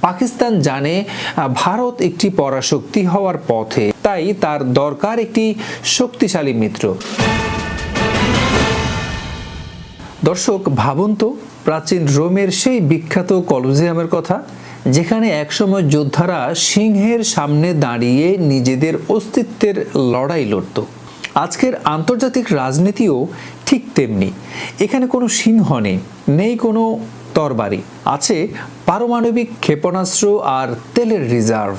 পাকিস্তান জানে ভারত একটি পরাশক্তি হওয়ার পথে, তাই তার দরকার একটি শক্তিশালী মিত্র। দর্শক, ভাবুন তো, প্রাচীন রোমের সেই বিখ্যাত কলোজিয়ামের কথা, যেখানে একসময় যোদ্ধারা সিংহের সামনে দাঁড়িয়ে নিজেদের অস্তিত্বের লড়াই লড়ত। আজকের আন্তর্জাতিক রাজনীতিও ঠিক তেমনি। এখানে কোনো সিংহ নেই নেই কোনো তরবারি। আছে পারমাণবিক ক্ষেপণাস্ত্র আর তেলের রিজার্ভ।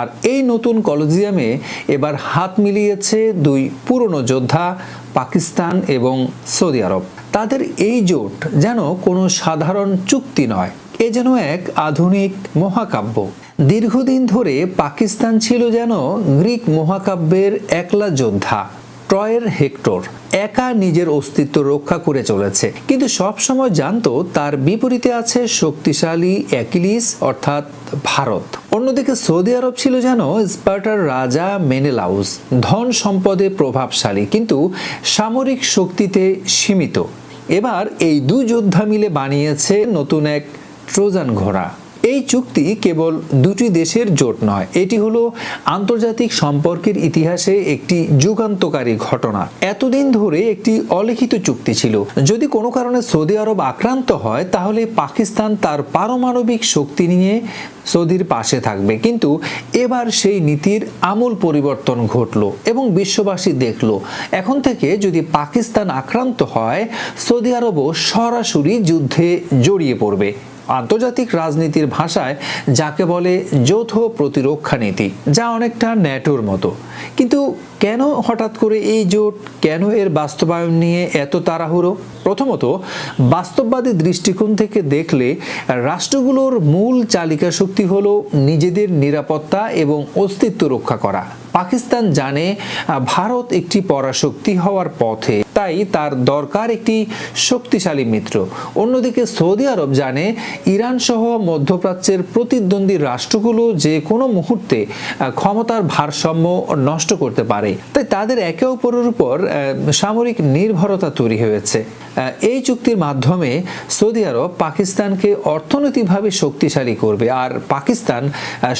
আর এই নতুন কলোজিয়ামে এবার হাত মিলিয়েছে দুই পুরনো যোদ্ধা, পাকিস্তান এবং সৌদি আরব। তাদের এই জোট যেন কোনো সাধারণ চুক্তি নয়, এ যেন এক আধুনিক মহাকাব্য। দীর্ঘদিন ধরে পাকিস্তান ছিল যেন গ্রিক মহাকাব্যের একলা যোদ্ধা। ট্রয়ের হেক্টর একা নিজের অস্তিত্ব রক্ষা করে চলেছে। কিন্তু সবসময় জানতো তার বিপরীতে আছে শক্তিশালী অ্যাকিলিস, অর্থাৎ ভারত। অন্যদিকে সৌদি আরব ছিল যেন স্পার্টার রাজা মেনেলাউস, ধন সম্পদে প্রভাবশালী, কিন্তু সামরিক শক্তিতে সীমিত। এবার এই দুই যোদ্ধা মিলে বানিয়েছে নতুন এক ট্রোজান ঘোড়া। এই চুক্তি কেবল দুটি দেশের জোট নয়, এটি হলো আন্তর্জাতিক সম্পর্কের ইতিহাসে একটি যুগান্তকারী ঘটনা। এতদিন ধরে একটি অলিখিত চুক্তি ছিল। যদি কোনো কারণে সৌদি আরব আক্রান্ত হয়, তাহলে পাকিস্তান তার পারমাণবিক শক্তি নিয়ে সৌদির পাশে থাকবে। কিন্তু এবার সেই নীতির আমূল পরিবর্তন ঘটলো এবং বিশ্ববাসী দেখল, এখন থেকে যদি পাকিস্তান আক্রান্ত হয়, সৌদি আরবও সরাসরি যুদ্ধে জড়িয়ে পড়বে। আন্তর্জাতিক রাজনীতির ভাষায় যাকে বলে যৌথ প্রতিরক্ষা নীতি, যা অনেকটা ন্যাটোর মতো। কিন্তু কেন হঠাৎ করে এই জোট কেন এর বাস্তবায়ন নিয়ে এত তাড়াহুড়ো? প্রথমত, বাস্তববাদী দৃষ্টিকোণ থেকে দেখলে রাষ্ট্রগুলোর মূল চালিকা শক্তি হলো নিজেদের নিরাপত্তা এবং অস্তিত্ব রক্ষা করা। পাকিস্তান জানে ভারত একটি পরাশক্তি হওয়ার পথে তাই তার দরকার একটি শক্তিশালী মিত্র। অন্যদিকে সৌদি আরব জানে ইরান সহ মধ্যপ্রাচ্যের প্রতিদ্বন্দ্বী রাষ্ট্রগুলো যে কোনো মুহূর্তে ক্ষমতার ভারসাম্য নষ্ট করতে পারে। তাই তাদের একে অপরের উপর সামরিক নির্ভরতা তৈরি হয়েছে। এই চুক্তির মাধ্যমে সৌদি আরব পাকিস্তানকে অর্থনৈতিকভাবে শক্তিশালী করবে। আর পাকিস্তান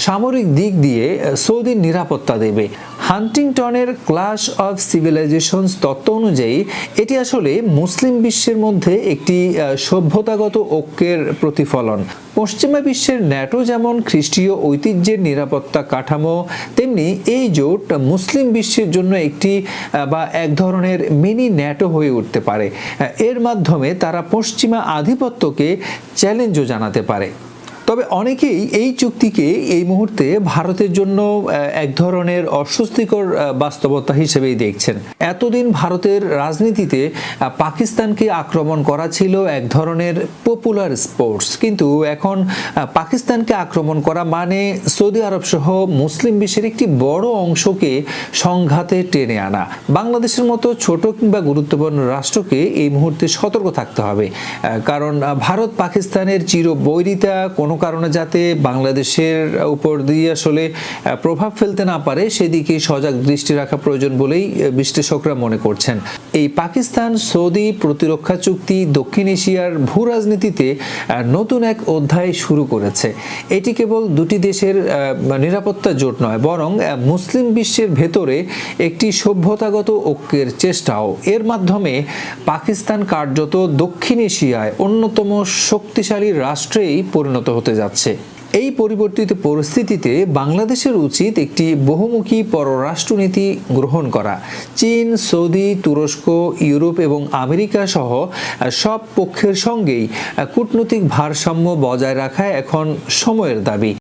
সামরিক দিক দিয়ে সৌদির নিরাপত্তা দেবে। হান্টিংটনের ক্লাস অফ সিভিলাইজেশনস তত্ত্ব অনুযায়ী, এটি আসলে মুসলিম বিশ্বের মধ্যে একটি সভ্যতাগত ঐক্যের প্রতিফলন। পশ্চিমা বিশ্বের ন্যাটো যেমন খ্রিস্টীয় ঐতিহ্যের নিরাপত্তা কাঠামো, তেমনি এই জোট মুসলিম বিশ্বের জন্য একটি বা এক ধরনের মিনি ন্যাটো হয়ে উঠতে পারে। এর মাধ্যমে তারা পশ্চিমা আধিপত্যকে চ্যালেঞ্জও জানাতে পারে। তবে অনেকেই এই চুক্তিকে এই মুহূর্তে ভারতের জন্য এক ধরনের অস্বস্তিকর বাস্তবতা হিসেবেই দেখছেন। এতদিন ভারতের রাজনীতিতে পাকিস্তানকে আক্রমণ করা ছিল এক ধরনের পপুলার স্পোর্টস কিন্তু এখন পাকিস্তানকে আক্রমণ করা মানে সৌদি আরব সহ মুসলিম বিশ্বের একটি বড় অংশকে সংঘাতে টেনে আনা। বাংলাদেশের মতো ছোট কিংবা গুরুত্বপূর্ণ রাষ্ট্রকে এই মুহূর্তে সতর্ক থাকতে হবে। কারণ ভারত পাকিস্তানের চির বৈরিতা কোনো কারণে যাতে বাংলাদেশের উপর দিয়ে আসলে প্রভাব ফেলতে না পারে সেদিকে সজাগ দৃষ্টি রাখা প্রয়োজন বলেই বিশ্লেষকরা মনে করছেন। এই পাকিস্তান সৌদি প্রতিরক্ষা চুক্তি দক্ষিণ এশিয়ার ভূ রাজনীতিতে নতুন এক অধ্যায় শুরু করেছে। এটি কেবল দুটি দেশের নিরাপত্তা জোট নয়, বরং মুসলিম বিশ্বের ভেতরে একটি সভ্যতাগত ঐক্যের চেষ্টাও। এর মাধ্যমে পাকিস্তান কার্যত দক্ষিণ এশিয়ায় অন্যতম শক্তিশালী রাষ্ট্রেই পরিণত হতে যাচ্ছে। এই পরিবর্তিত পরিস্থিতিতে বাংলাদেশের উচিত একটি বহুমুখী পররাষ্ট্রনীতি গ্রহণ করা। চীন, সৌদি, তুরস্ক, ইউরোপ এবং আমেরিকা সহ সব পক্ষের সঙ্গেই কূটনৈতিক ভারসাম্য বজায় রাখা এখন সময়ের দাবি।